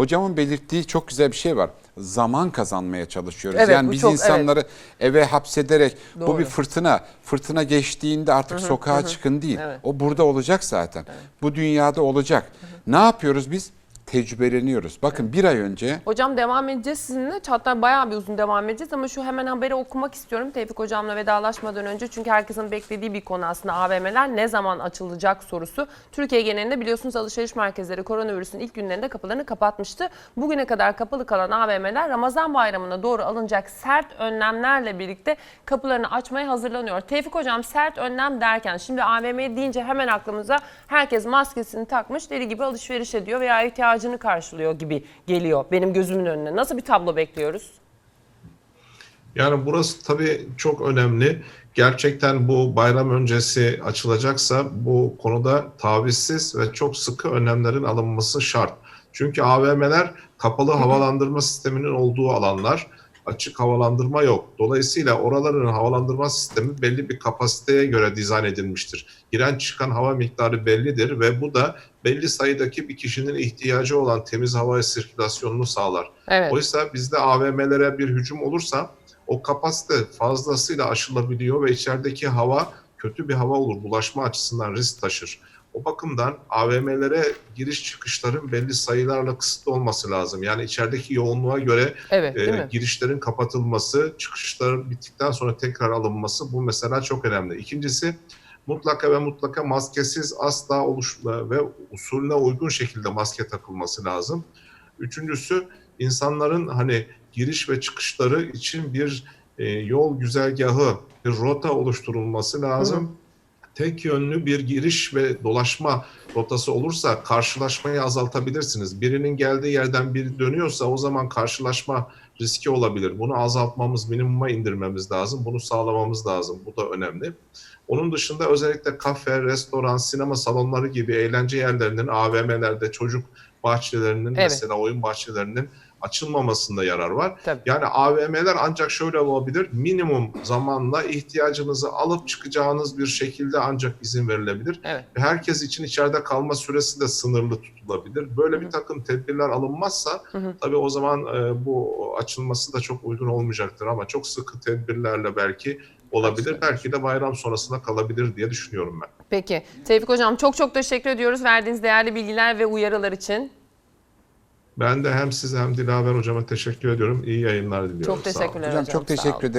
hocamın belirttiği çok güzel bir şey var. Zaman kazanmaya çalışıyoruz. Evet, yani bu biz çok- insanları eve hapsederek bu Doğru. bir fırtına. Fırtına geçtiğinde artık sokağa çıkın değil. Evet. O burada olacak zaten. Bu dünyada olacak. Ne yapıyoruz biz? Tecrübeleniyoruz. Bakın bir ay önce Hocam devam edeceğiz sizinle. Hatta bayağı bir uzun devam edeceğiz ama şu hemen haberi okumak istiyorum Tevfik Hocam'la vedalaşmadan önce. Çünkü herkesin beklediği bir konu aslında AVM'ler ne zaman açılacak sorusu. Türkiye genelinde biliyorsunuz alışveriş merkezleri koronavirüsün ilk günlerinde kapılarını kapatmıştı. Bugüne kadar kapalı kalan AVM'ler Ramazan bayramına doğru alınacak sert önlemlerle birlikte kapılarını açmaya hazırlanıyor. Tevfik Hocam sert önlem derken şimdi AVM deyince hemen aklımıza herkes maskesini takmış deli gibi alışveriş ediyor veya ihtiyacını karşılıyor gibi geliyor benim gözümün önüne. Nasıl bir tablo bekliyoruz? Yani burası tabii çok önemli. Gerçekten bu bayram öncesi açılacaksa bu konuda tavizsiz ve çok sıkı önlemlerin alınması şart. Çünkü AVM'ler kapalı havalandırma sisteminin olduğu alanlar. Açık havalandırma yok. Dolayısıyla oraların havalandırma sistemi belli bir kapasiteye göre dizayn edilmiştir. Giren çıkan hava miktarı bellidir ve bu da belli sayıdaki bir kişinin ihtiyacı olan temiz hava sirkülasyonunu sağlar. Evet. Oysa bizde AVM'lere bir hücum olursa o kapasite fazlasıyla aşılabiliyor ve içerideki hava kötü bir hava olur. Bulaşma açısından risk taşır. O bakımdan AVM'lere giriş çıkışların belli sayılarla kısıtlı olması lazım. Yani içerideki yoğunluğa göre Evet, e, girişlerin kapatılması, çıkışların bittikten sonra tekrar alınması bu mesela çok önemli. İkincisi mutlaka ve mutlaka maskesiz asla oluşma ve usulüne uygun şekilde maske takılması lazım. Üçüncüsü insanların hani giriş ve çıkışları için bir e, yol güzergahı, bir rota oluşturulması lazım. Tek yönlü bir giriş ve dolaşma rotası olursa karşılaşmayı azaltabilirsiniz. Birinin geldiği yerden biri dönüyorsa o zaman karşılaşma riski olabilir. Bunu azaltmamız, minimuma indirmemiz lazım. Bunu sağlamamız lazım. Bu da önemli. Onun dışında özellikle kafe, restoran, sinema salonları gibi eğlence yerlerinin, AVM'lerde çocuk bahçelerinin Evet. mesela oyun bahçelerinin açılmamasında yarar var. Tabii. Yani AVM'ler ancak şöyle olabilir. Minimum zamanla ihtiyacınızı alıp çıkacağınız bir şekilde ancak izin verilebilir. Evet. Ve Herkes için içeride kalma süresi de sınırlı tutulabilir. Böyle bir takım tedbirler alınmazsa Hı hı. tabii o zaman e, bu açılması da çok uygun olmayacaktır ama çok sıkı tedbirlerle belki olabilir. Belki de bayram sonrasına kalabilir diye düşünüyorum ben. Peki. Tevfik Hocam çok çok teşekkür ediyoruz verdiğiniz değerli bilgiler ve uyarılar için. Ben de hem size hem Dilaver hocama teşekkür ediyorum. İyi yayınlar diliyorum. Çok teşekkürler hocam çok teşekkür ederiz.